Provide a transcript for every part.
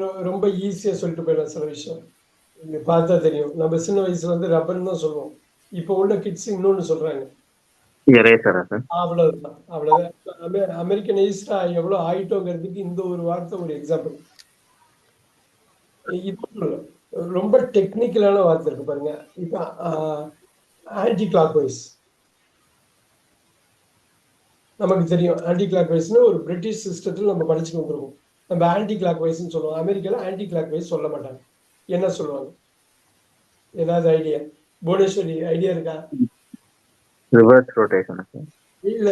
ரொம்ப ஈஸியா சொல்லிட்டு போயிடலாம் சில விஷயம். இது பார்த்தா தெரியும். நம்ம சின்ன வயசுல வந்து ரப்பர்னு தான் சொல்லுவோம். இப்போ உள்ள கிட்ஸ் இன்னொன்னு சொல்றாங்க. அவ்வளவுதான். அவ்வளவுதான். அமெ- அமெரிக்கனைஸ்டா எவ்வளவு ஆயிட்டோங்கிறதுக்கு இந்த ஒரு வார்த்தை ஒரு எக்ஸாம்பிள் இப்போ ரொம்ப டெக்னிக்கலான வார்த்தை இருக்கு பாருங்க. இப்போ ஆன்டி கிளாக் வைஸ் நமக்கு தெரியும். ஆன்டி கிளாக் வைஸ்னு ஒரு பிரிட்டிஷ் சிஸ்டத்தில் நம்ம படிச்சுட்டு வந்திருக்கோம் நம்ம ஆன்டி கிளாக் வைஸ்னு சொல்லுவோம். அமெரிக்கால ஆன்டி கிளாக் வைஸ் சொல்ல மாட்டாங்க. என்ன சொல்லுவாங்க? ஏதாவது ஐடியா புவனேஸ்வரி ஐடியா இருக்கா? ரிவர்ஸ் ரொட்டேஷன் இல்ல.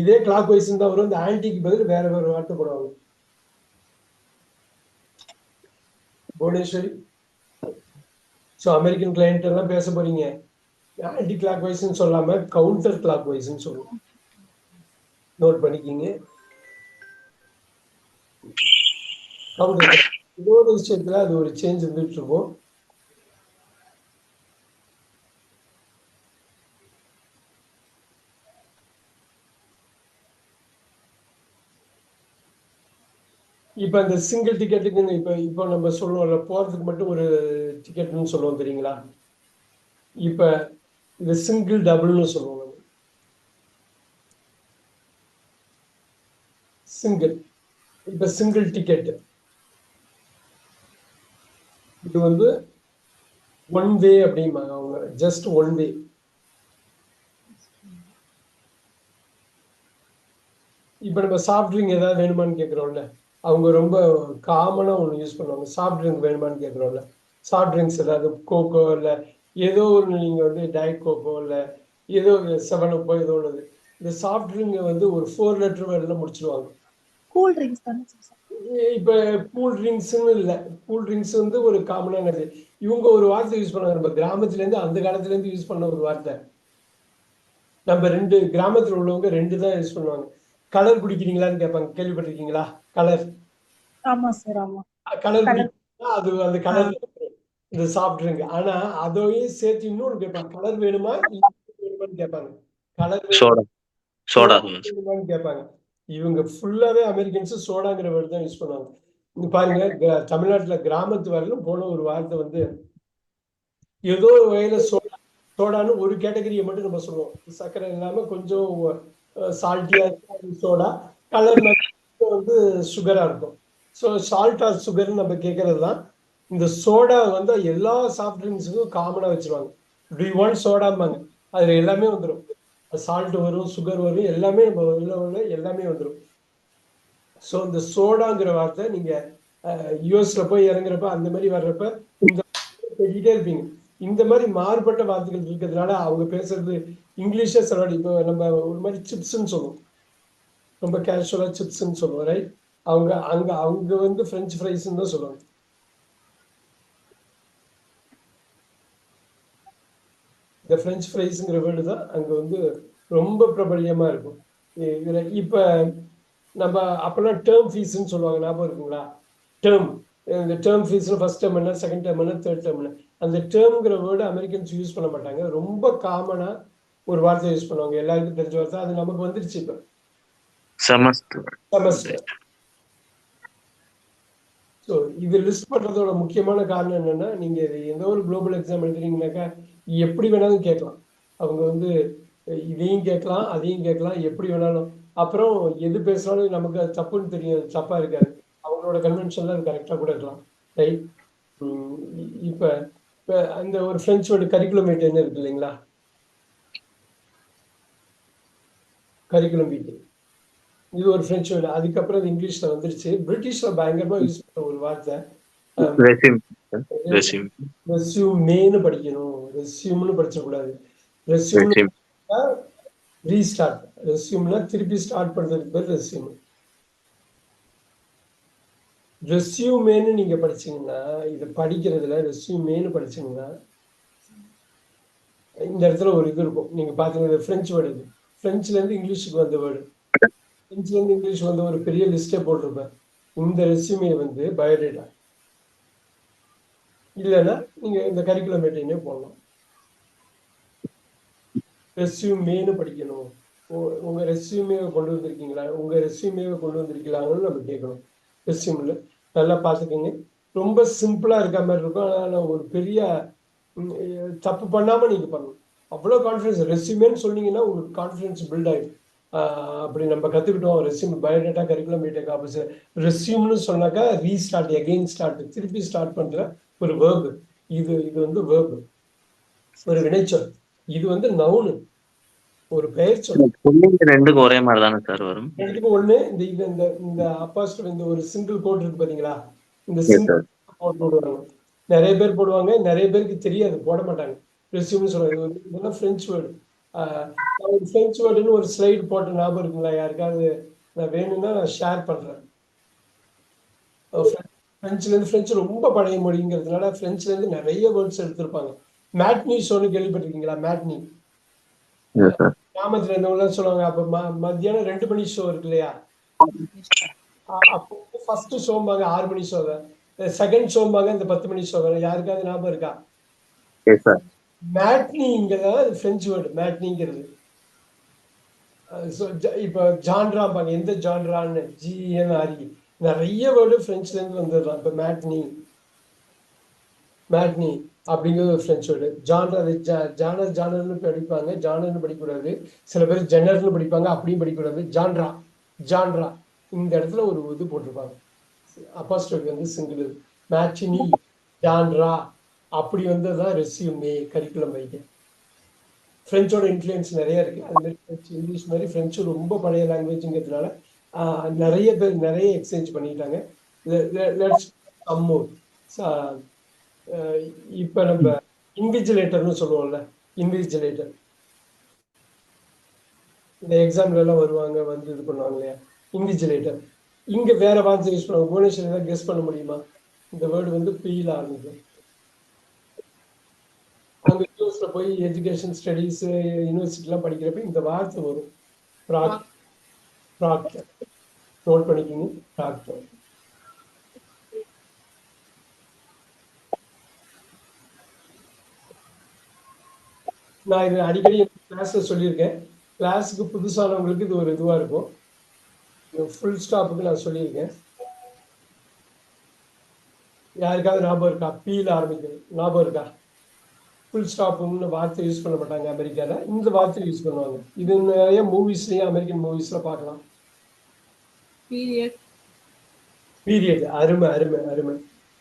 இதே கிளாக் வைஸ் தான் வரும். இந்த ஆன்டிக்கு பதில் வேற வேற வார்த்தை போடுவாங்க புவனேஸ்வரி. ஸோ அமெரிக்கன் கிளைண்ட் எல்லாம் பேச போறீங்க. ஆன்டி கிளாக் வைஸ்னு சொல்லாம கவுண்டர் கிளாக் வைஸ்னு சொல்லுவோம். நோட் பண்ணிக்கிங்க. அவங்க ஏதோ ஒரு விஷயத்துல அது ஒரு சேஞ்ச் இருந்துட்டு இருக்கும் இப்போ அந்த சிங்கிள் டிக்கெட்டுக்கு இப்போ இப்போ நம்ம சொல்லுவோம்ல போகிறதுக்கு மட்டும் ஒரு டிக்கெட்னு சொல்லுவோம் தெரியுங்களா? இப்போ இது சிங்கிள் டபுள்னு சொல்லுவோம் நம்ம. சிங்கிள் இப்போ சிங்கிள் டிக்கெட் இது வந்து ஒன் வே அப்படிம்பாங்க அவங்க. ஜஸ்ட் ஒன் வே இப்போ நம்ம சாஃப்ட் ட்ரிங்க் ஏதாவது வேணுமான்னு கேட்குறோம்ல அவங்க ரொம்ப காமனாக ஒன்று யூஸ் பண்ணுவாங்க. சாஃப்ட் ட்ரிங்க் வேணுமான்னு கேட்குறோம்ல சாஃப்ட் ட்ரிங்க்ஸ் ஏதாவது கோகோ இல்லை ஏதோ ஒன்று நீங்கள் வந்து டயட் கோகோ இல்லை ஏதோ செவன் அப்போ ஏதோ ஒன்று இந்த சாஃப்ட் ட்ரிங்கை வந்து ஒரு ஃபோர் லிட்டர் வேலையில் முடிச்சிருவாங்க. கூல் ட்ரிங்க்ஸ் தானே இப்போ கூல் ட்ரிங்க்ஸ்னு இல்லை. கூல் ட்ரிங்க்ஸ் வந்து ஒரு காமனானது இவங்க ஒரு வார்த்தை யூஸ் பண்ணாங்க. நம்ம கிராமத்துலேருந்து அந்த காலத்துலேருந்து யூஸ் பண்ண ஒரு வார்த்தை. நம்ம ரெண்டு கிராமத்தில் உள்ளவங்க ரெண்டு தான் யூஸ் பண்ணுவாங்க. கலர் குடிக்கிறீங்களான்னு கேட்பாங்க. கேள்விப்பட்டிருக்கீங்களா? கலர் ஆமா சார் ஆமா. கலர் அது அந்த கலர் இந்த சாஃப்ட் ட்ரிங்க் ஆனா அதையும் சேர்த்து இன்னொன்று கேட்பாங்க. கலர் வேணுமா? வேணுமான்னு கேட்பாங்க. Colour soda. சோடா. வேணுமான்னு கேட்பாங்க. இவங்க ஃபுல்லாவே அமெரிக்கன்ஸ் சோடாங்கிற வேர்டு தான் யூஸ் பண்ணுவாங்க. இங்க பாருங்க தமிழ்நாட்டுல கிராமத்து வரலும் போன ஒரு வார்த்தை வந்து ஏதோ ஒரு வகையில சோடா சோடான்னு ஒரு கேட்டகரியை மட்டும் நம்ம சொல்லுவோம். சர்க்கரை இல்லாம கொஞ்சம் சால்ட்டியா இருக்கும். சோடா கலர் வந்து சுகரா இருக்கும். ஸோ சால்ட் ஆர் சுகர்னு நம்ம கேட்கறது தான். இந்த சோடா வந்து எல்லா சாஃப்ட் ட்ரிங்க்ஸுக்கும் காமனாக வச்சிருவாங்க. டி ஒன் சோடாம்பாங்க அதுல எல்லாமே வந்துடும் சால்ட் வரும் சுகர் வரும் எல்லாமே நம்ம உள்ள உள்ள எல்லாமே வந்துடும் ஸோ இந்த சோடாங்கிற வார்த்தை நீங்க யூஎஸ்ல போய் இறங்குறப்ப அந்த மாதிரி வர்றப்ப இந்த கேட்டுட்டே இருப்பீங்க. இந்த மாதிரி மாறுபட்ட வார்த்தைகள் இருக்கிறதுனால அவங்க பேசுறது இங்கிலீஷே சில இப்போ நம்ம ஒரு மாதிரி சிப்ஸ்ன்னு சொல்லுவோம். ரொம்ப கேஷுவலா சிப்ஸ்ன்னு சொல்லுவோம் ரைட் அவங்க அங்க அவங்க வந்து ஃப்ரெஞ்ச் ஃப்ரைஸ்ன்னு தான் சொல்லுவாங்க. இந்த ஃப்ரெஞ்ச் ஃப்ரைஸுங்கிற வேர்டு தான் அங்க வந்து ரொம்ப பிரபல்யமா இருக்கும். இதுல இப்ப நம்ம அப்பெல்லாம் டேர்ம் ஃபீஸ்ன்னு சொல்லுவாங்க ஞாபகம் இருக்குங்களா? டேர்ம் இந்த டேர்ம் ஃபீஸ்னு ஃபர்ஸ்ட் டேர்ம் என்ன செகண்ட் டேர்ம் என்ன தேர்ட் டேர்ம் என்ன? அந்த டேர்ம்ங்கிற வேர்டு அமெரிக்கன்ஸ் யூஸ் பண்ண மாட்டாங்க. ரொம்ப காமனா ஒரு வார்த்தை யூஸ் பண்ணுவாங்க. எல்லாருக்கும் தெரிஞ்ச வார்த்தை. அது நமக்கு வந்துருச்சு இப்போ. செமஸ்டர் ஸோ இது லிஸ்ட் பண்றதோட முக்கியமான காரணம் என்னன்னா நீங்க இது எந்த ஒரு குளோபல் எக்ஸாம் எழுதுறீங்கனாக்கா எப்படி வேணாலும் கேட்கலாம். அவங்க வந்து இதையும் கேட்கலாம் அதையும் கேட்கலாம் எப்படி வேணாலும். அப்புறம் எது பேசினாலும் நமக்கு அது தப்புன்னு தெரியும் தப்பாக இருக்காது. அவங்களோட கன்வென்ஷன்ல அது கரெக்டாக கூட இருக்கலாம். ரைட் இப்போ இப்போ அந்த ஒரு ஃப்ரெஞ்சோட கரிக்குலம் கரிக்குலம் என்ன இருக்கு இல்லைங்களா? கரிக்குலம் வீட்டு இது ஒரு ஃப்ரெஞ்ச் அதுக்கப்புறம் அது இங்கிலீஷில் வந்துருச்சு. பிரிட்டிஷில் பயங்கரமாக யூஸ் பண்ண ஒரு வார்த்தை. ரெஸ்யூமேன்னு படிக்கணும். ரெஸ்யூம்னு படிச்சிடக்கூடாது. ரெஸ்யூம் ரெசிம் ரீஸ்டார்ட் ரெஸ்யூம்னா திருப்பி ஸ்டார்ட் பண்றதுக்கு பேர் ரெஸ்யூம் ரெஸ்யூமேன்னு நீங்க படிச்சீங்கன்னா இது படிக்கிறதுல ரெஸ்யூமேன்னு படிச்சீங்கன்னா இந்த இடத்துல ஒரு இது இருக்கும். நீங்க பாத்தீங்கன்னா பிரெஞ்சு வேர்டு இது. பிரெஞ்சுல இருந்து இங்கிலீஷுக்கு வந்த வேர்டு பிரெஞ்சுல இருந்து இங்கிலீஷ் வந்து ஒரு பெரிய லிஸ்டே போட்டிருப்பேன். இந்த ரெஸ்யூமே வந்து பயோடேட்டா இல்லைன்னா நீங்கள் இந்த கரிக்குலம் மெட்டீரியலே போடலாம். ரெஸ்யூமேன்னு படிக்கணும். உங்கள் ரெஸ்யூமேவை ரெஸ்யூமே கொண்டு வந்திருக்கீங்களா? உங்கள் ரெஸ்யூமே கொண்டு வந்திருக்கீங்களான்னு நம்ம கேட்கணும். ரெஸ்யூமில் நல்லா பார்த்துக்கோங்க. ரொம்ப சிம்பிளாக இருக்க மாதிரி இருக்கும். அதனால் ஒரு பெரிய தப்பு பண்ணாமல் நீங்கள் பண்ணணும். அவ்வளோ கான்ஃபிடன்ஸ் ரெஸ்யூமேன்னு சொன்னீங்கன்னா உங்களுக்கு கான்ஃபிடன்ஸ் பில்ட் ஆகிடும் அப்படி நம்ம கற்றுக்கிட்டோம் resume biodata curriculum BTech officer ரெஸ்யூம்னு சொன்னாக்கா ரீஸ்டார்ட் எகெயின் ஸ்டார்ட் திருப்பி ஸ்டார்ட் பண்ணுற ஒரு வேர்பு இது இது வந்து வேர்பு ஒரு வினைச்சொல். இது வந்து நவுனு ஒரு பெயர் சொல் ரெண்டுக்கும் ஒரே மாதிரி தானே சார் வரும்? ரெண்டுக்கும் ஒண்ணு. இந்த இது இந்த இந்த அப்பாஸ்டல் இந்த ஒரு சிங்கிள் கோட் இருக்கு பாத்தீங்களா? இந்த சிங்கிள் கோட் போடுவாங்க. நிறைய பேர் போடுவாங்க. நிறைய பேருக்கு தெரியாது. போட மாட்டாங்க. ரெஸ்யூம்னு சொல்றாங்க இதெல்லாம் ஃப்ரெஞ்சு வேர்டு ஒரு ஃப்ரெஞ்சு வேர்டுன்னு ஒரு ஸ்லைடு போட்ட ஞாபகம் இருக்குங்களா? யாருக்காவது நான் வேணும்னா நான் ஷேர் பண்றேன். பிரெஞ்சுல இருந்து பிரெஞ்சு ரொம்ப பழைய மொழிங்கிறதுனால பிரெஞ்சுல இருந்து நிறைய வேர்ட்ஸ் எடுத்திருப்பாங்க. மேட்னி ஷோன்னு கேள்விப்பட்டிருக்கீங்களா? மேட்னி எஸ் சார் கிராமத்துல இருந்தவங்க சொல்லுவாங்க அப்ப ம- மத்தியானம் ரெண்டு மணி ஷோ இருக்கு இல்லையா? அப்போ ஃபர்ஸ்ட் ஷோம்பாங்க ஆறு மணி ஷோவை செகண்ட் ஷோம்பாங்க இந்த பத்து மணி ஷோவை யாருக்காவது ஞாபகம் இருக்கா? எஸ் சார் மேட்னிங்கிறத அது ஃப்ரெஞ்சு வேர்டு மேட்னிங்கிறது இப்போ ஜான்ராம்பாங்க எந்த ஜான்ரான்னு ஜிஎன்ஆர்இ நிறைய வேர்டு ஃப்ரெஞ்சுலேருந்து வந்துடுறான் இப்போ மேட்னி மேட்னி அப்படிங்கிறது ஒரு ஃப்ரெஞ்சு வேர்டு ஜான்ரா ஜா- ஜானர் ஜானர்னு படிப்பாங்க. ஜானர்னு படிக்கக்கூடாது. சில பேர் ஜெனர்னு படிப்பாங்க. அப்படியும் படிக்கக்கூடாது. ஜான்ரா ஜான்ரா இந்த இடத்துல ஒரு இது போட்டிருப்பாங்க. அப்பாஸ்டோக்கு வந்து சிங்கிள் மேட்சினி ஜான்ரா அப்படி வந்து தான் ரெஸ்யூமே கரிக்குலம் வைக்க ஃப்ரெஞ்சோட இன்ஃப்ளூயன்ஸ் நிறைய இருக்கு. அது மாதிரி ஃப்ரெஞ்சு இங்கிலீஷ் மாதிரி ஃப்ரெஞ்சு ரொம்ப பழைய லாங்குவேஜ்ங்கிறதுனால நிறைய பேர் நிறைய எக்ஸ்சேஞ்ச் பண்ணிட்டாங்க லெட்ஸ் இப்போ நம்ம இன்விஜிலேட்டர்னு சொல்லுவோம்ல இன்விஜிலேட்டர் இந்த எக்ஸாம்ல எல்லாம் வருவாங்க வந்து இது பண்ணுவாங்க இல்லையா? இன்விஜிலேட்டர் இங்க வேற வார்த்தை யூஸ் பண்ணுவாங்க. புவனேஸ்வர் தான் கெஸ் பண்ண முடியுமா? இந்த வேர்டு வந்து பீல ஆரம்பிக்கும் அங்க யூஎஸ்ல போய் எஜுகேஷன் ஸ்டடீஸ் யூனிவர்சிட்டிலாம் படிக்கிறப்ப இந்த வார்த்தை வரும். ப்ராக் ப்ராக்டர். நோட் பண்ணிக்கிங்க. டாக்டர் நான் இது அடிக்கடி கிளாஸில் சொல்லியிருக்கேன். கிளாஸுக்கு புதுசானவங்களுக்கு இது ஒரு இதுவாக இருக்கும். ஃபுல் ஸ்டாப்புக்கு நான் சொல்லியிருக்கேன். யாருக்காவது ஞாபகம் இருக்கா? பீல் ஆரம்பிக்கிறது ஞாபகம் இருக்கா? ஃபுல் ஸ்டாப்புன்னு வார்த்தை யூஸ் பண்ண மாட்டாங்க அமெரிக்காவில் இந்த வார்த்தை யூஸ் பண்ணுவாங்க. இது நிறைய மூவிஸ்லயும் அமெரிக்கன் மூவிஸ்ல பார்க்கலாம். பீரியட் பீரியட் அருமை அருமை அருமை.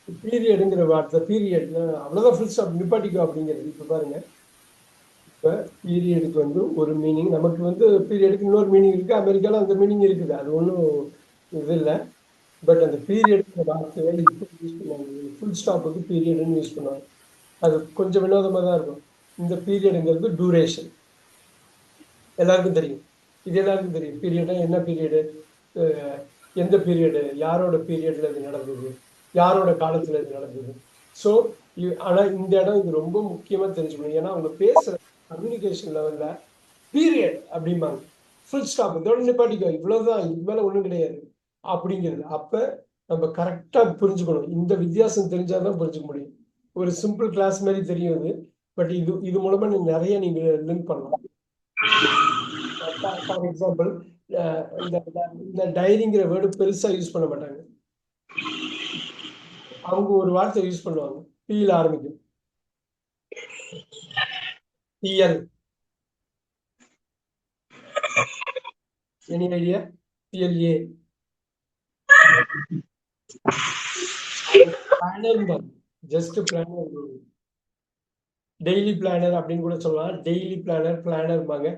பீரியடுங்கிற வார்த்தை பீரியட் அவ்வளோதான் ஃபுல் ஸ்டாப் நிப்பாட்டிக்கும் அப்படிங்கிறது. இப்போ பாருங்க. இப்போ பீரியடுக்கு வந்து ஒரு மீனிங் நமக்கு வந்து பீரியடுக்கு இன்னொரு மீனிங் இருக்குது அமெரிக்காவில் அந்த மீனிங் இருக்குது. அது ஒன்றும் இது இல்லை. பட் அந்த பீரியடுங்கிற வார்த்தையை இப்போ யூஸ் பண்ணுவாங்க ஃபுல் ஸ்டாப்புக்கு பீரியடுன்னு யூஸ் பண்ணுவாங்க அது கொஞ்சம் வினோதமாக தான் இருக்கும். இந்த பீரியடுங்கிறது டூரேஷன் எல்லாருக்கும் தெரியும். இது எல்லாருக்கும் தெரியும். பீரியட்னா என்ன பீரியடு எந்த பீரியடு யாரோட பீரியட்ல இது நடந்தது? யாரோட காலத்துல இது நடந்தது? ஸோ ஆனா இந்த இடம் இது ரொம்ப முக்கியமாக தெரிஞ்சுக்கணும். ஏன்னா அவங்க பேசுற கம்யூனிகேஷன் லெவல்ல பீரியட் அப்படிம்பாங்க. ஃபுல் ஸ்டாப் இதோட நிப்பாட்டிக்கோ இவ்வளோதான் இது மேலே ஒன்றும் கிடையாது அப்படிங்கிறது. அப்ப நம்ம கரெக்டாக புரிஞ்சுக்கணும். இந்த வித்தியாசம் தெரிஞ்சாதான் புரிஞ்சுக்க முடியும். ஒரு சிம்பிள் கிளாஸ் மாதிரி தெரியும் இது. பட் இது இது மூலமா நீங்க நிறைய நீங்கள் லிங்க் பண்ணலாம். ஃபார் எக்ஸாம்பிள் இந்த இந்த டைரிங்கிற வேர்டு பெருசா யூஸ் பண்ண மாட்டாங்க. அவங்க ஒரு வார்த்தை யூஸ் பண்ணுவாங்க. பீல ஆரம்பிக்கும். PL any idea PLA planner just planner daily planner அப்படின்னு கூட சொல்லலாம். டெய்லி பிளானர் பிளானர்பாங்க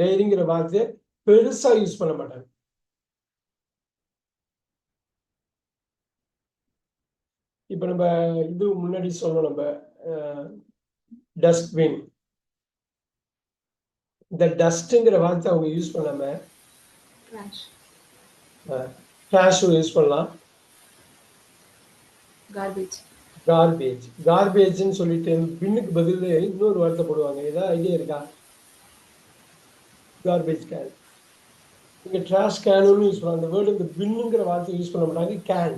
டைரிங்கிற வார்த்தை பெருசா யூஸ் பண்ண மாட்டாங்க. இப்ப நம்ம இது முன்னாடி சொன்னோம் நம்ம டஸ்ட்பின் இந்த டஸ்ட்ங்கிற வார்த்தை அவங்க யூஸ் பண்ணாம ட்ராஷும் யூஸ் பண்ணலாம். கார்பேஜ் கார்பேஜ் கார்பேஜ்னு சொல்லிட்டு பின்னுக்கு பதில் இன்னொரு வார்த்தை போடுவாங்க. ஏதாவது ஐடியா இருக்கா? கார்பேஜ் கேன் இங்கே ட்ராஷ் கேனுன்னு யூஸ் பண்ண அந்த வேர்டு இந்த பின்னுங்கிற வார்த்தை யூஸ் பண்ண மாட்டாங்க. கேன்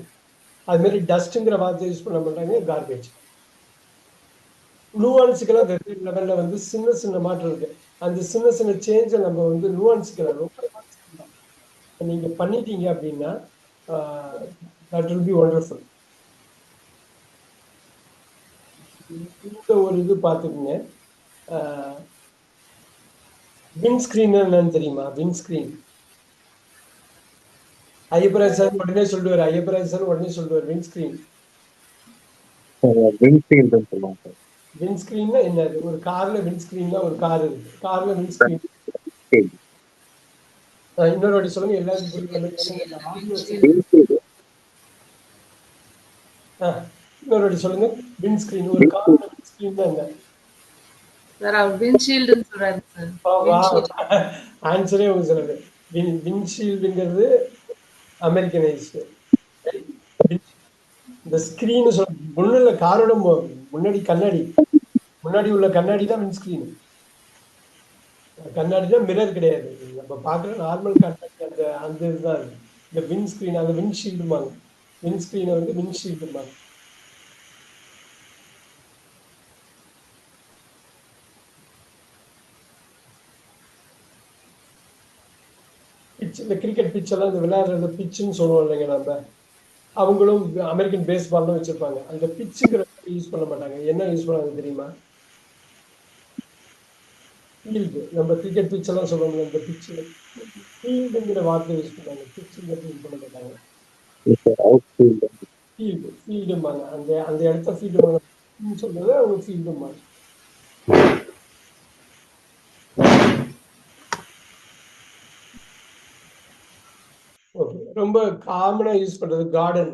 அதுமாரி டஸ்ட்டுங்கிற வார்த்தையை யூஸ் பண்ண மாட்டாங்க. கார்பேஜ் நுவான்ஸுக்கெல்லாம் வெவ்வேறு லெவலில் வந்து சின்ன சின்ன மாற்றம் இருக்குது அந்த சின்ன சின்ன சேஞ்சை நம்ம வந்து நுவான்ஸுக்கெல்லாம் ரொம்ப நீங்கள் பண்ணிட்டீங்க அப்படின்னா தட் வில் பி ஒண்டர்ஃபுல் இந்த ஒரு இது பார்த்துக்குங்க. விண்ட்ஸ்க்ரீன் என்னன்னு தெரியுமா? விண்ட்ஸ்க்ரீன் ஐயப்பராஜ் சார் உடனே சொல்லுவார் ஐயப்பராஜ் சார் உடனே சொல்லுவார் வின் ஸ்கிரீன் விண்ட்ஷீல்டுன்னு சொல்லுவாங்க சார். வின் ஸ்கிரீன்னா என்னது? ஒரு கார்ல வின் ஸ்கிரீன்னா ஒரு கார் இருக்கு. கார்ல வின் ஸ்கிரீன் சரி. இன்னொரு வாட்டி சொல்லுங்க எல்லாருக்கும் சொல்லுங்க. இன்னொரு வாட்டி சொல்லுங்க. வின் ஸ்கிரீன் ஒரு கார்ல வின் ஸ்கிரீன் தான் என்ன? சார் அவர் விண்ட்ஷீல்டுன்னு சொல்றாரு சார். ஆன்சரே உங்க சொல்லுது வின் வின்ஷீல்டுங்கிறது அமெரிக்கனைஸ்டு இந்த ஸ்கிரீன் சொல்ல ஒன்றும் காரோட மு- முன்னாடி கண்ணாடி. முன்னாடி உள்ள கண்ணாடி தான் வின் கண்ணாடி தான் மிரர் கிடையாது. நம்ம பார்க்குற நார்மல் கண்ணாடி அந்த அந்த இதுதான். இந்த வின் அந்த வின் ஷீல்டுமாங்க வின் வந்து வின் பிச் இந்த கிரிக்கெட் பிச்செல்லாம் இந்த விளையாடுற பிச்சுன்னு சொல்லுவோம் இல்லைங்க நம்ம. அவங்களும் அமெரிக்கன் பேஸ்பால்னு வச்சிருப்பாங்க. அந்த பிச்சுங்கிற யூஸ் பண்ண மாட்டாங்க. என்ன யூஸ் பண்ணாங்க தெரியுமா? ஃபீல்டு நம்ம கிரிக்கெட் பிச் எல்லாம் சொல்லுவாங்க இந்த பிச்சு ஃபீல்டுங்கிற வார்த்தை யூஸ் பண்ணாங்க. பிச்சுங்கிறது யூஸ் பண்ண மாட்டாங்க. ஃபீல்டு ஃபீல்டுமாங்க அந்த அந்த இடத்த ஃபீல்டு சொல்றது அவங்க ஃபீல்டுமாங்க ரொம்ப காமனா யூஸ் பண்றது கார்டன்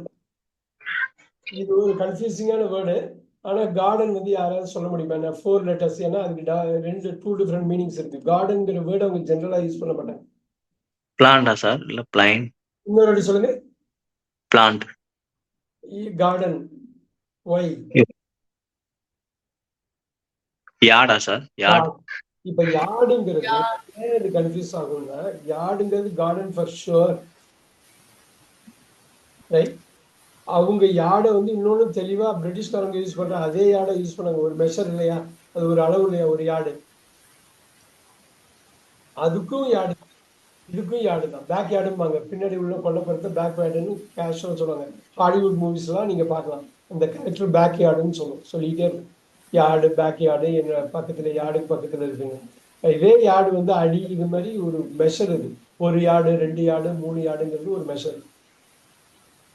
இது ஒரு கன்ஃபியூசிங்கான வேர்டு ஆனா கார்டன் வந்து யாராவது சொல்ல முடியுமா? ஃபோர் லெட்டர்ஸ் ஏன்னா அதுக்கு ரெண்டு டூ டிஃப்ரெண்ட் மீனிங்ஸ் இருக்கு. கார்டன்ங்கிற வேர்டு அவங்க ஜென்ரலா யூஸ் பண்ண மாட்டாங்க. பிளான்டா சார் இல்ல பிளைன் இன்னொரு வாட்டி சொல்லுங்க. பிளான்ட் கார்டன் ஒய் யார்டா சார் யார்ட் இப்ப யார்டுங்கிறது இது கன்ஃபியூஸ் ஆகும்னா யார்டுங்கிறது கார்டன் ஃபார் ஷுவர் ரைட் அவங்க யார்டை வந்து இன்னொன்று தெளிவாக பிரிட்டிஷ்காரங்க யூஸ் பண்ணுற அதே யார்டை யூஸ் பண்ணாங்க. ஒரு மெஷர் இல்லையா? அது ஒரு அளவு இல்லையா? ஒரு யாடு. அதுக்கும் யாடு. இதுக்கும் யாடு தான். பேக் யார்டும்பாங்க பின்னாடி உள்ள கொல்லப்புறத்த பேக் யார்டுன்னு கேஷுவல் சொல்லுவாங்க. ஹாலிவுட் மூவிஸ்லாம் நீங்கள் பார்க்கலாம். அந்த கேரக்டர் பேக் யார்டுன்னு சொல்லும். சொல்லிகிட்டே இருக்கும். யார்டு பேக் யார்டு என்ன பக்கத்தில் யார்டுக்கு பக்கத்தில் இருக்குங்க. இதே யார்டு வந்து அடி இது மாதிரி ஒரு மெஷர் இது. ஒரு யார்டு ரெண்டு யார்டு மூணு யார்டுங்கிறது ஒரு மெஷர்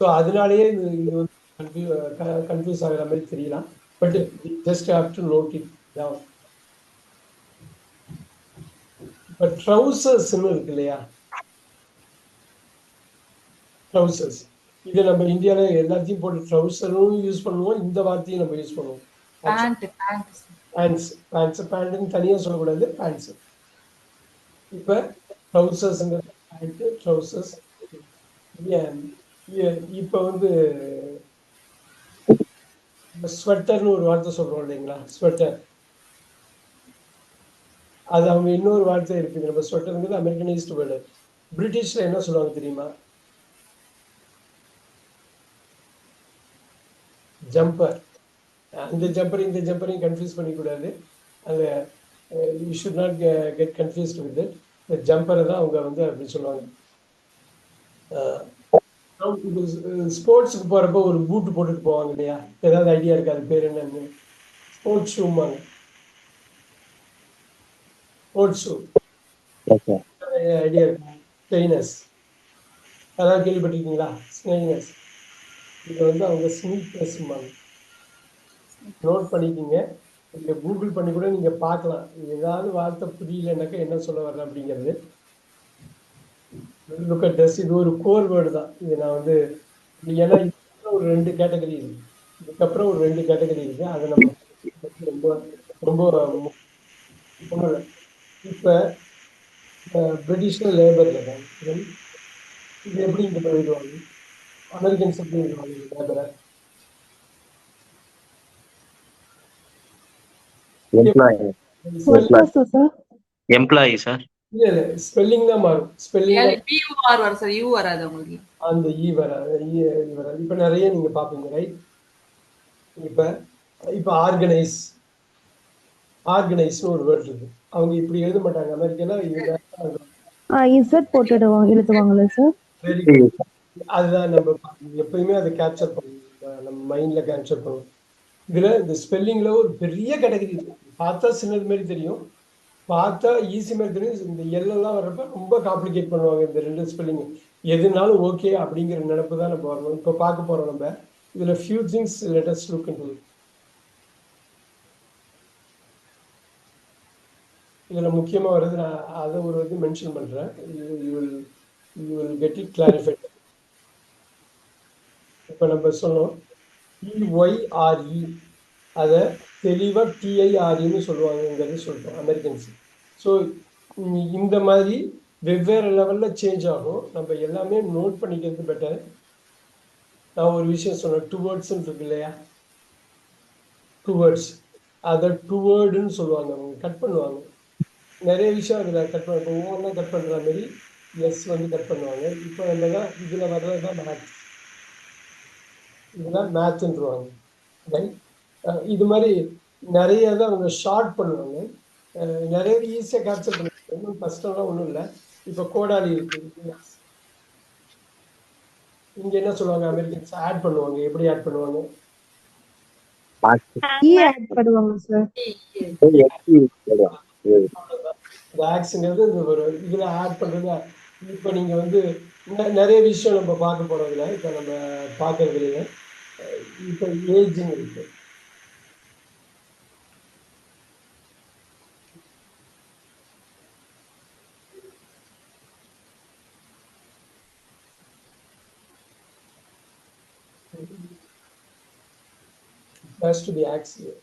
ஸோ அதனாலேயே இது இது வந்து கன்ஃபியூ கன்ஃபியூஸ் ஆகிற மாதிரி தெரியலாம் but just have to note it down இப்போ ட்ரௌசர்ஸ்னு இருக்கு இல்லையா? ட்ரௌசர்ஸ் இது நம்ம இந்தியாவில் எல்லாத்தையும் போட்டு ட்ரௌசரும் யூஸ் பண்ணுவோம் இந்த வார்த்தையும் நம்ம யூஸ் பண்ணுவோம். பேண்ட் பேண்ட் பேண்ட்ஸ் பேண்ட்ஸ் பேண்ட்னு தனியாக சொல்லக்கூடாது பேண்ட்ஸ் இப்போ ட்ரௌசர்ஸுங்கிறது பேண்ட்டு ட்ரௌசர்ஸ் இப்போ வந்து ஸ்வெட்டர்னு ஒரு வார்த்தை சொல்கிறோம் இல்லைங்களா? ஸ்வெட்டர் அது அவங்க இன்னொரு வார்த்தை இருக்குது நம்ம ஸ்வெட்டருங்கிறது அமெரிக்கனைஸ்டு வேர்டு பிரிட்டிஷில் என்ன சொல்லுவாங்க தெரியுமா? ஜம்பர் அந்த ஜம்பர் இந்த ஜம்பரையும் கன்ஃபியூஸ் பண்ணிக்கூடாது. அந்த you should not get confused with இந்த ஜம்பரை தான் அவங்க வந்து அப்படி சொல்லுவாங்க. ஸ்போர்ட்ஸுக்கு போகிறப்ப ஒரு பூட்டு போட்டுட்டு போவாங்க இல்லையா? ஏதாவது ஐடியா இருக்கா? அது பேர் என்னன்னு? ஸ்போர்ட்ஸ் ஷூம்பாங்க ஸ்போர்ட்ஸ் ஷூ ஐடியா இருக்கு. ஸ்டெய்னஸ் அதாவது கேள்விப்பட்டிருக்கீங்களா? ஸ்னெய்னஸ் இது வந்து அவங்க ஸ்னீக்கர்ஸ்ம்பாங்க நோட் பண்ணிக்கிங்க. நீங்கள் கூகுள் பண்ணி கூட நீங்கள் பார்க்கலாம். ஏதாவது வார்த்தை புரியலனாக்கா என்ன சொல்ல வர்றேன் அப்படிங்கிறது. லுக் அட் டஸ் இது ஒரு கோர் வேர்டு தான். இது நான் வந்து ஏன்னா ஒரு ரெண்டு கேட்டகரி இருக்கு. இதுக்கப்புறம் ஒரு ரெண்டு கேட்டகரி இருக்கு. அதை நம்ம ரொம்ப ரொம்ப. இப்ப பிரிட்டிஷ்ல லேபர் தான். இது எப்படி இங்க எழுதுவாங்க அமெரிக்கன்ஸ் எப்படி எழுதுவாங்க லேபரை எம்ப்ளாயி எம்ப்ளாயி சார் இல்ல இல்ல ஸ்பெல்லிங் தான் மாறும். ஸ்பெல்லிங் பியூஆர் வரும் சார் யூ வராது உங்களுக்கு அந்த ஈ வராது ஈ ஈ வராது. இப்போ நிறைய நீங்க பார்ப்பீங்க ரைட் இப்போ இப்போ ஆர்கனைஸ் ஆர்கனைஸ்னு ஒரு வேர்ட் இருக்கு. அவங்க இப்படி எழுத மாட்டாங்க. அமெரிக்கால இசட் போட்டுடுவாங்க எழுதுவாங்களே சார் வெரி குட் அதுதான் நம்ம. எப்பயுமே அதை கேப்சர் பண்ணணும். நம்ம மைண்ட்ல கேப்சர் பண்ணணும். இதுல இந்த ஸ்பெல்லிங்ல ஒரு பெரிய கேட்டகரி பார்த்தா சின்னது மாதிரி தெரியும். பார்த்தா ஈஸி மாதிரி தெரியும் இந்த எல்லாம் வர்றப்ப ரொம்ப காம்ப்ளிகேட் பண்ணுவாங்க இந்த ரெண்டு ஸ்பெல்லிங் எதுனாலும் ஓகே அப்படிங்கிற நினப்பு தான் நம்ம வரணும். இப்போ பார்க்க போகிறோம் நம்ம. இதில் ஃபியூ திங்ஸ் லேட்டஸ்ட் லுக் இதில் முக்கியமாக முக்கியமா வருது. நான் அதை ஒரு இது மென்ஷன் பண்ணுறேன் you will you will get it clarified இப்போ நம்ம சொன்னோம் இஒய்ஆர்இ அதை தெளிவாக டிஐஆர்னு சொல்லுவாங்கங்கிறது சொல்கிறோம் அமெரிக்கன்ஸ் ஸோ இந்த மாதிரி வெவ்வேறு லெவலில் சேஞ்ச் ஆகும். நம்ம எல்லாமே நோட் பண்ணிக்கிறது பெட்டர் நான் ஒரு விஷயம் சொன்னேன் டூ வேர்ட்ஸ்ன்னு இருக்கு இல்லையா? டூ வேர்ட்ஸ் அதை டூ வேர்டுன்னு சொல்லுவாங்க அவங்க கட் பண்ணுவாங்க. நிறைய விஷயம் அதில் கட் பண்ண இப்போ ஒவ்வொன்றா கட் பண்ணுற மாதிரி எஸ் வந்து கட் பண்ணுவாங்க. இப்போ நம்ம தான் இதில் வர்றது தான் மேத் இதெல்லாம் மேத்ன்றுவாங்க ரைட் இது மாதிரி நிறைய தான் அவங்க ஷார்ட் பண்ணுவாங்க. நிறைய ஈஸியாக கேப்சர் பண்ணுவாங்க ஒன்றும் கஷ்டம்லாம் ஒன்றும் இல்லை. இப்போ கோடாலி இருக்கு. இங்க என்ன சொல்லுவாங்க? அமெரிக்கன்ஸ் ஆட் பண்ணுவாங்க. எப்படி ஆட் பண்ணுவாங்க? பண்ணுவாங்க சார் இந்த ஒரு இதுல ஆட் பண்றது இப்போ நீங்க வந்து நிறைய விஷயம் நம்ம பார்க்க போறதுல இப்போ நம்ம பார்க்கறது இல்லைங்க இப்போ ஏஜிங் இருக்கு. Has to be axial.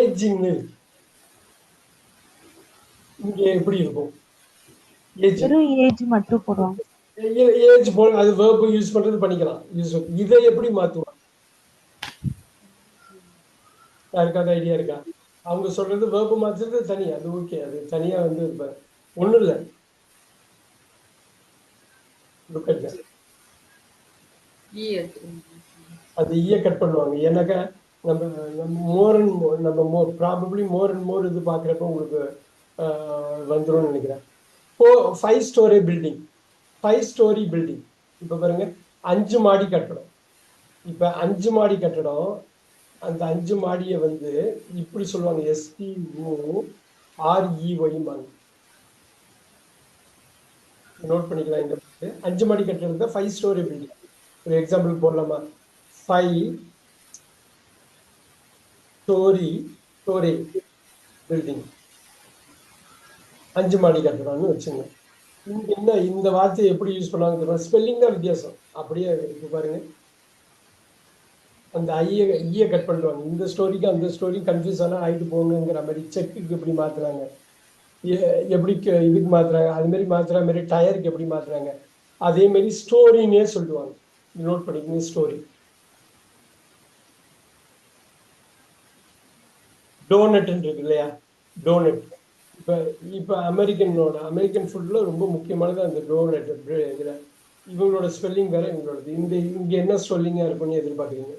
Ageing இங்க எப்படி இருக்கும்? ஏஜ் வெறும் ஏஜ் மட்டும் போடுவாங்க. ஏஜ் போல அது வேர்ப் யூஸ் பண்றது பண்ணிக்கலாம். யூஸ் இதை எப்படி மாத்துவாங்க? யாருக்காவது ஐடியா இருக்கா? அவங்க சொல்றது வேர்ப் மாத்துறது தனி அது ஓகே அது தனியா வந்து ஒண்ணும் இல்லை. அது ஈய கட் பண்ணுவாங்க. ஏன்னாக்கா நம்ம நம்ம மோர் அண்ட் மோர் நம்ம மோர் ப்ராபப்ளி மோர் அண்ட் மோர் இது பார்க்குறப்ப உங்களுக்கு வந்துரும்னு நினைக்கிறேன். இப்போ five storey building five storey building இப்போ பாருங்க அஞ்சு மாடி கட்டடம். இப்போ அஞ்சு மாடி கட்டடம் அந்த அஞ்சு மாடியை வந்து இப்படி சொல்லுவாங்க. எஸ்டிஓ ஆர்இஒய்மாங்க நோட் பண்ணிக்கலாம் இந்த அஞ்சு மாடி கட்டடம் தான் ஃபைவ் ஸ்டோரி பில்டிங் ஒரு எக்ஸாம்பிள் போடலாமா? ஃபைவ் ஸ்டோரி ஸ்டோரி பில்டிங் அஞ்சு மாடி கட்டுறாங்கன்னு வச்சுங்க. இங்க என்ன இந்த வார்த்தையை எப்படி யூஸ் பண்ணாங்க ஸ்பெல்லிங் தான் வித்தியாசம். அப்படியே இருக்கு பாருங்க. அந்த ஐயை ஐயை e கட் பண்ணுவாங்க இந்த ஸ்டோரிக்கு அந்த ஸ்டோரி கன்ஃபியூஸ் ஆனால் ஆகிட்டு போங்கிற மாதிரி செக்குக்கு எப்படி மாற்றுறாங்க எ- எப்படி இதுக்கு மாற்றுறாங்க அதுமாரி மாற்றுற மாதிரி டயருக்கு எப்படி மாற்றுறாங்க அதேமாரி ஸ்டோரின்னே சொல்லுவாங்க. நோட் பண்ணிக்கங்க ஸ்டோரி டோனட் இருக்கு இல்லையா டோனட் இப்போ இப்போ அமெரிக்கனோட அமெரிக்கன் ஃபுட்டில் ரொம்ப முக்கியமானது அந்த டோனட் இதில் இவங்களோட ஸ்பெல்லிங் வேற இவங்களோடது. இந்த இங்கே என்ன ஸ்பெல்லிங்காக இருக்கும்னு எதிர்பார்க்குறீங்க?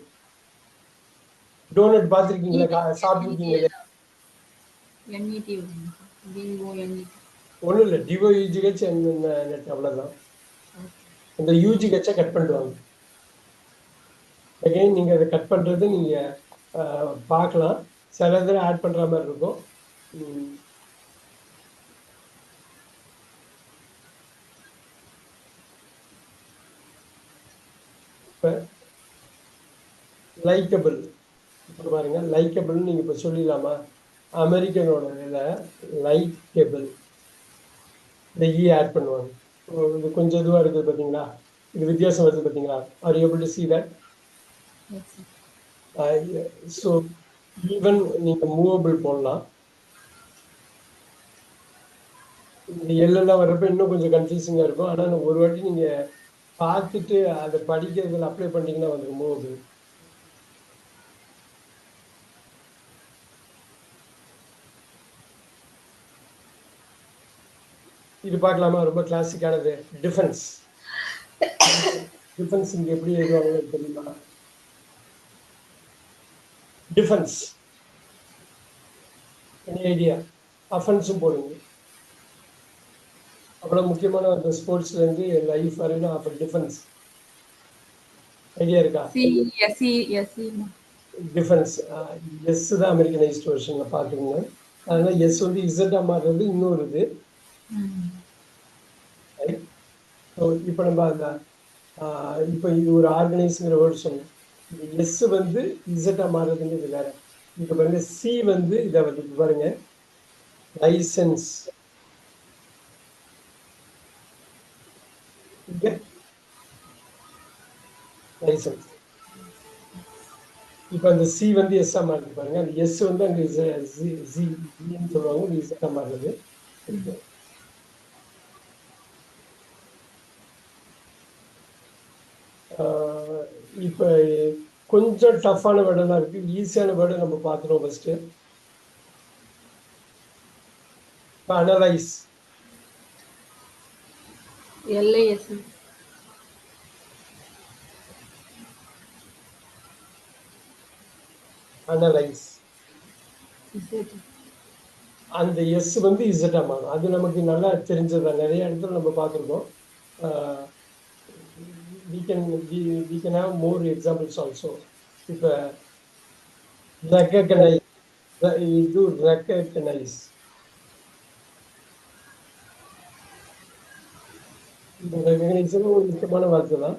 டோனட் பார்த்துருக்கீங்களா? கா- சாப்பிட்ருக்கீங்க இல்லையா என்இடி டிஓஎன்இடி ஒன்றும் இல்லை. டிஓ யூஜிஹெச் நெட் இந்த யூஜி யூஜிஹெச்சை கட் பண்ணிடுவாங்க. அகைன் நீங்கள் அதை கட் பண்ணுறது நீங்கள் பார்க்கலாம். சில இதில் ஆட் பண்ணுற மாதிரி இருக்கும். இப்போ லைக்கபிள் இப்போ பாருங்க லைக்கபிள்னு நீங்கள் இப்போ சொல்லிடலாமா? அமெரிக்கனோட இதில் லைக்கபிள் இந்த இ ஆட் பண்ணுவாங்க. இது கொஞ்சம் இதுவாக இருக்குது பார்த்தீங்களா இது வித்தியாசம் வருது பார்த்தீங்களா are able to see that so even நீங்கள் மூவபிள் போடலாம். இந்த எல்லாம் வர்றப்ப இன்னும் கொஞ்சம் கன்ஃபியூசிங்காக இருக்கும். ஆனால் ஒரு வாட்டி நீங்கள் பார்த்துட்டு அதை படிக்கிறதுல அப்ளை பண்ணிட்டீங்கன்னா வந்துடும் மூவபிள் இது பார்க்கலாமா? ரொம்ப கிளாசிக்கானது டிஃபென்ஸ் டிஃபென்ஸ் இங்க எப்படி எழுதுவாங்க தெரியுமா? டிஃபென்ஸ் எனி ஐடியா அஃபென்ஸும் போடுங்க. அவ்வளோ முக்கியமான அந்த ஸ்போர்ட்ஸ்ல இருந்து லைஃப் வரையிலும் அப்போ டிஃபென்ஸ் ஐடியா இருக்கா? C SC SC difference S தான் அமெரிக்கனைஸ்ட் வெர்ஷனில் பார்த்துருங்க அதனால எஸ் வந்து இசட்டாக மாறுறது இன்னொரு இது. இப்போ நம்ம அந்த இப்போ இது ஒரு ஆர்கனைஸ்ங்கிற வேர்டு சொன்னோம் எஸ் வந்து இசட்டா மாறுறதுங்கிறது வேற. இப்போ பாருங்க சி வந்து இதை வந்து பாருங்க. லைசன்ஸ் லைசன்ஸ் இப்போ அந்த சி வந்து எஸ்ஸாக மாறுது பாருங்க. அந்த எஸ் வந்து அங்கே ஜின்னு சொல்லுவாங்க. இசட்டா மாறுது. இப்போ கொஞ்சம் டஃப்பான வேர்டெல்லாம் இருக்கு. ஈஸியான வேர்டை நம்ம பார்த்துருவோம் ஃபர்ஸ்ட் அனலைஸ் எல்ஐஎஸ்சி அனலைஸ் அந்த எஸ் வந்து இசட்டா மாறும் அது நமக்கு நல்லா தெரிஞ்சதுதான் நிறைய இடத்துல நம்ம பார்த்துருக்கோம். We can we, we can have more examples also. Recognize இது recognize இந்த recognize ஒரு முக்கியமான வார்த்தை தான்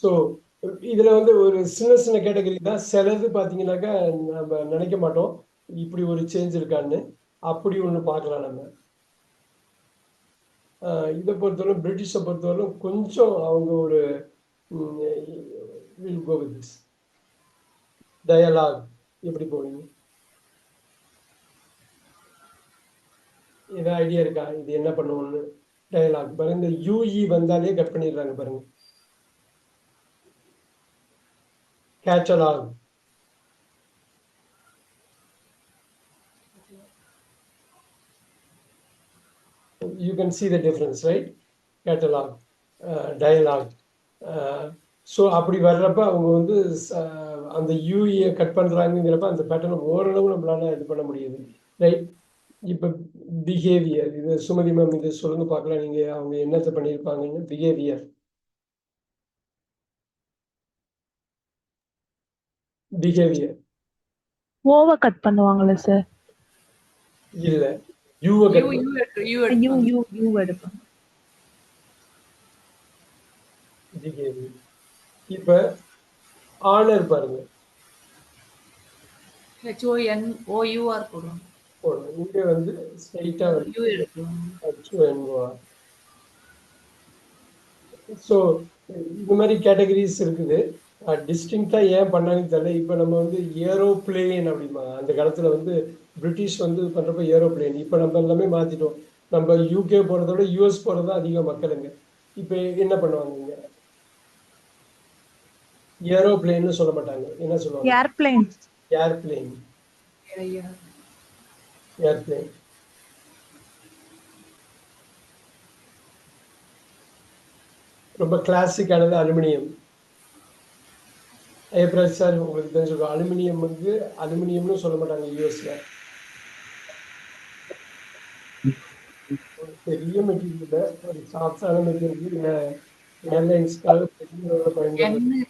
ஸோ இதுல வந்து ஒரு சின்ன சின்ன கேட்டகரி தான். சிலது பார்த்தீங்கன்னாக்கா நம்ம நினைக்க மாட்டோம். இப்படி ஒரு சேஞ்ச் இருக்கான்னு. அப்படி ஒன்று பார்க்கலாம் நம்ம. இதை பொறுத்தவரை பிரிட்டிஷை பொறுத்தவரை கொஞ்சம் அவங்க ஒரு will go with this dialogue எப்படி போவீங்க ஏதாவது ஐடியா இருக்கா? இது என்ன பண்ணுவோம்னு? டயலாக் பாருங்க இந்த யூஇ வந்தாலே கட் பண்ணிடுறாங்க பாருங்க. கேட்சலாகும் you can see the difference, right? Catalog, uh, dialogue. Uh, so அப்படி வர்றப்ப அவங்க வந்து அந்த யூஇயை கட் பண்ணுறாங்கிறப்ப அந்த பேட்டர்னை ஓரளவு நம்மளால இது பண்ண முடியுது. ரைட் இப்போ பிஹேவியர் இது சுமதி மேம் இது சொல்லுங்க பார்க்கலாம். நீங்கள் அவங்க என்னத்தை பண்ணியிருப்பாங்கன்னு பிஹேவியர் பிஹேவியர் ஓவ கட் பண்ணுவாங்கல்ல சார் இல்லை. U U U U U U எடுப்பாங்க இப்போ ஆனர் பாருங்க. ஹெச்ஓஎன் ஓயூஆர் போடுவாங்க போடணும் இங்கே வந்து யூ H-O-N-O-R. ஸோ இந்த மாதிரி கேட்டகரிஸ் இருக்குது. டிஸ்டிங்காக ஏன் பண்ணாங்கன்னு தெரியல. இப்போ நம்ம வந்து ஏரோப்ளேன் அப்படிமா? அந்த காலத்தில் வந்து பிரிட்டிஷ் வந்து பண்ணுறப்ப ஏரோப்ளேன். இப்போ நம்ம எல்லாமே மாற்றிட்டோம் நம்ம யூகே போகிறத விட யூஎஸ் போகிறது தான் அதிக மக்களுங்க இப்போ என்ன பண்ணுவாங்க இங்க? ஏரோப்ளேன்னு சொல்ல மாட்டாங்க. என்ன சொல்லுவாங்க? ஏர்பிளைன் ஏர்பிளேன் ஏர்பிளேன் ரொம்ப கிளாசிக்கானது அலுமினியம். ஏப்ரல் சார் உங்களுக்கு தெரிஞ்சிருக்கும். அலுமினியம் வந்து அலுமினியம்னு சொல்ல மாட்டாங்க யூஎஸ்ல பெரிய மெட்டீரியல் ஒரு சாஃப்டான மெட்டீரியல் என்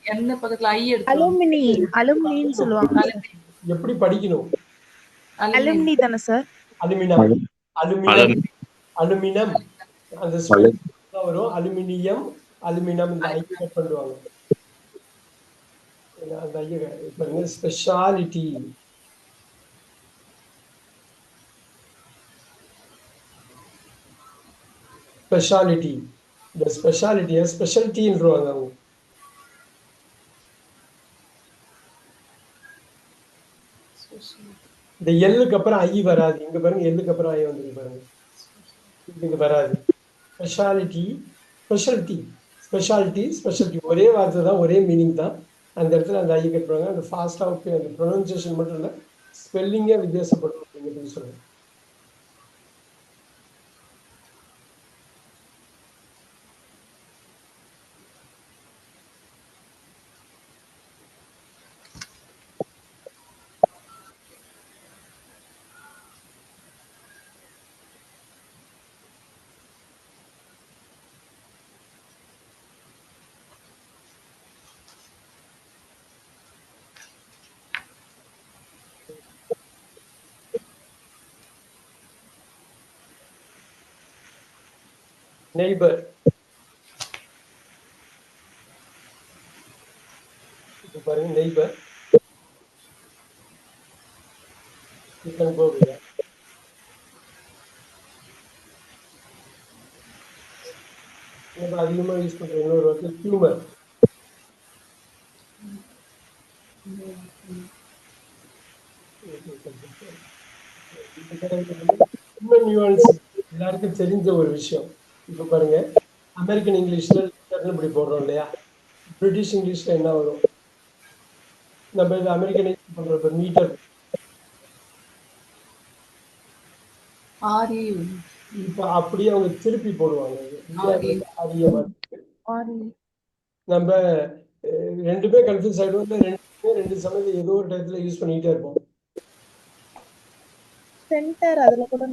என்ன பக்கத்துல ஐ எடுத்து அலுமினி அலுமினின்னு சொல்லுவாங்க. எப்படி படிக்கணும்? அலுமினி தானே சார்? அலுமினம். அலுமினம். அலுமி- அலுமினம். அந்த வரும். அலுமினியம் அலுமினம் இந்த பண்ணுவாங்க. அந்த ஐய ஸ்பெஷாலிட்டி ஸ்பெஷாலிட்டி இந்த ஸ்பெஷாலிட்டியை ஸ்பெஷாலிட்டின்றவாங்க அவங்க இந்த எள்ளுக்கு அப்புறம் ஐ வராது. இங்க பாருங்க எல்லுக்கு அப்புறம் ஐ வந்துருக்கு பாருங்க. இங்க வராது. ஸ்பெஷாலிட்டி ஸ்பெஷாலிட்டி ஸ்பெஷாலிட்டி ஸ்பெஷாலிட்டி ஒரே வார்த்தை தான் ஒரே மீனிங் தான். அந்த இடத்துல அந்த ஐ கட்டுறாங்க அந்த ஃபாஸ்ட்டாக அந்த ப்ரொனன்சியேஷன் மட்டும் இல்லை ஸ்பெல்லிங்கே வித்தியாசப்படும் அப்படிங்கிறது சொல்லுங்கள் நெய்பர் இப்போ பாருங்க neighbour You can go with that. நம்ம அதிகமா யூஸ் பண்ற இன்னொரு வார்த்தை ஹியூமர் ஹியூமன் நியூவான்ஸ் எல்லாருக்கும் தெரிஞ்ச ஒரு விஷயம் இப்போ பாருங்க அமெரிக்கன் இங்கிலீஷ்ல இப்படி போடுறோம் இல்லையா? பிரிட்டிஷ் இங்கிலீஷ்ல என்ன வரும்? நம்ம இது அமெரிக்கன் இங்கிலீஷ் பண்றப்ப மீட்டர் இப்போ அப்படியே அவங்க திருப்பி போடுவாங்க. ஆரி. அதிகமாக ஆரி நம்ம ரெண்டுமே கன்ஃபியூஸ் ஆயிடுவோம். இல்லை ரெண்டுமே ரெண்டு சமயத்துல ஏதோ ஒரு டயத்துல யூஸ் பண்ணிக்கிட்டே இருப்போம். சென்டர் அதுல கூட